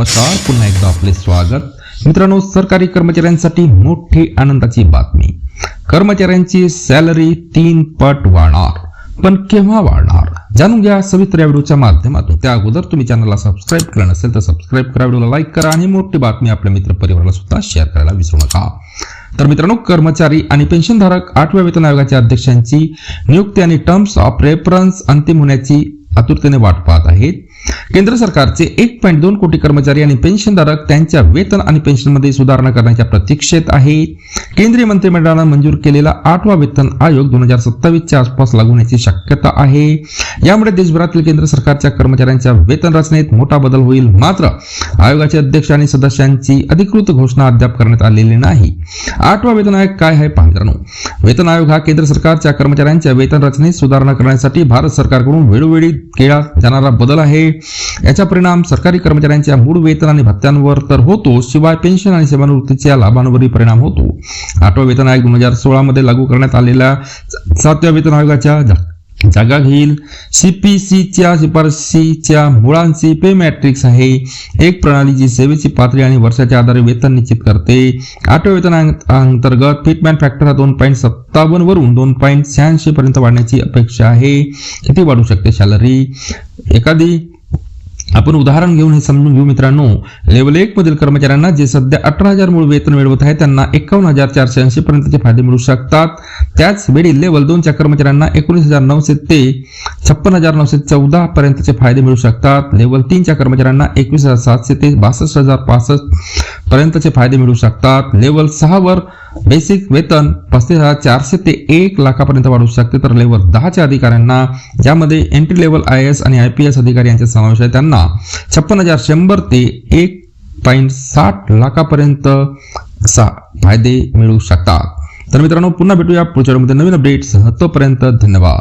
नमस्कार पुन्हा एकदा आपले स्वागत. मित्रांनो सरकारी कर्मचाऱ्यांसाठी मोठी आनंदाची बातमी. कर्मचाऱ्यांची सॅलरी तीन पट वाढणार पण केव्हा वाढणार? जाणून घ्या सविस्तर या व्हिडिओच्या माध्यमातून. त्या अगोदर तुम्ही चॅनलला सबस्क्राईब केलं नसेल तर सबस्क्राईब करा व्हिडिओला लाईक करा आणि मोठी बातमी आपल्या मित्र परिवाराला सुद्धा शेअर करायला विसरू नका. तर मित्रांनो कर्मचारी आणि पेन्शनधारक आठव्या वेतन आयोगाच्या अध्यक्षांची नियुक्ती आणि टर्म्स ऑफ रेफरन्स अंतिम होण्याची आतुरतेने वाट पाहत आहेत. केंद्र सरकारचे एक पॉईंट दोन कोटी कर्मचारी आणि पेन्शनधारक त्यांच्या वेतन आणि पेन्शनमध्ये सुधारणा करण्याच्या प्रतीक्षेत आहेत. केंद्रीय मंत्रिमंडळानं मंजूर केलेला आठवा वेतन आयोग दोन हजार सत्तावीसच्या आसपास लागू होण्याची शक्यता आहे. यामुळे देशभरातील केंद्र सरकारच्या कर्मचाऱ्यांच्या वेतन रचनेत मोठा बदल होईल. मात्र आयोगाचे अध्यक्ष आणि सदस्यांची अधिकृत घोषणा अद्याप करण्यात आलेली नाही. आठवा वेतन आयोग काय आहे पहा वेतन आयोग हा केंद्र सरकारच्या कर्मचाऱ्यांच्या वेतन रचनेत सुधारणा करण्यासाठी भारत सरकारकडून वेळोवेळी केला जाणारा बदल आहे. याचा परिणाम सरकारी कर्मचाऱ्यांच्या मूळ वेतन आणि भत्त्यांवर तर होतो शिवाय पेन्शन आणि सेवानिवृत्तीच्या लाभांवरही परिणाम होतो. आठवा वेतन आयोग दोन हजार सोळा मध्ये लागू करण्यात आलेल्या सातव्या वेतन आयोगाच्या जागा घेईल. सीपीसीच्या शिफारशीच्या मुळांची पे मॅट्रिक्स आहे. एक प्रणाली जी सेवेची पातळी आणि वर्षाच्या आधारे वेतन निश्चित करते. आठव्या वेतन अंत- अंतर्गत फिटमॅन फॅक्टर हा दोन पॉईंट सत्तावन्न वरून दोन पॉईंट शहाऐंशी पर्यंत वाढण्याची अपेक्षा आहे. किती वाढू शकते सॅलरी एखादी आपण उदाहरण घेऊन हे समजून घेऊ मित्रांनो. लेवल एक मधील कर्मचाऱ्यांना जे सध्या अठरा हजार मूळ वेतन मिळवत आहे त्यांना एकावन्न हजार चारशे ऐंशी पर्यंतचे फायदे मिळू शकतात. त्याच वेळी लेवल दोनच्या कर्मचाऱ्यांना एकोणीस हजार नऊशे ते छप्पन हजार नऊशे चौदा पर्यंतचे फायदे मिळू शकतात. लेवल तीनच्या कर्मचाऱ्यांना एकवीस हजार सातशे ते बासष्ट हजार पासष्ट पर्यंतचे फायदे मिळू शकतात. लेवल सहा वर बेसिक वेतन पस्तीस हजार चारशे ते एक लाखापर्यंत वाढू शकते. तर लेवल दहाच्या अधिकाऱ्यांना ज्यामध्ये एंट्री लेवल आय एस आणि आय पी एस अधिकारी यांचा समावेश आहे त्यांना छप्पन हजार शंभर ते एक पॉईंट साठ लाखापर्यंत सा फायदे मिळू शकतात. तर मित्रांनो पुन्हा भेटूया पुढच्या व्हिडिओमध्ये. नवीन अपडेट्स तोपर्यंत धन्यवाद.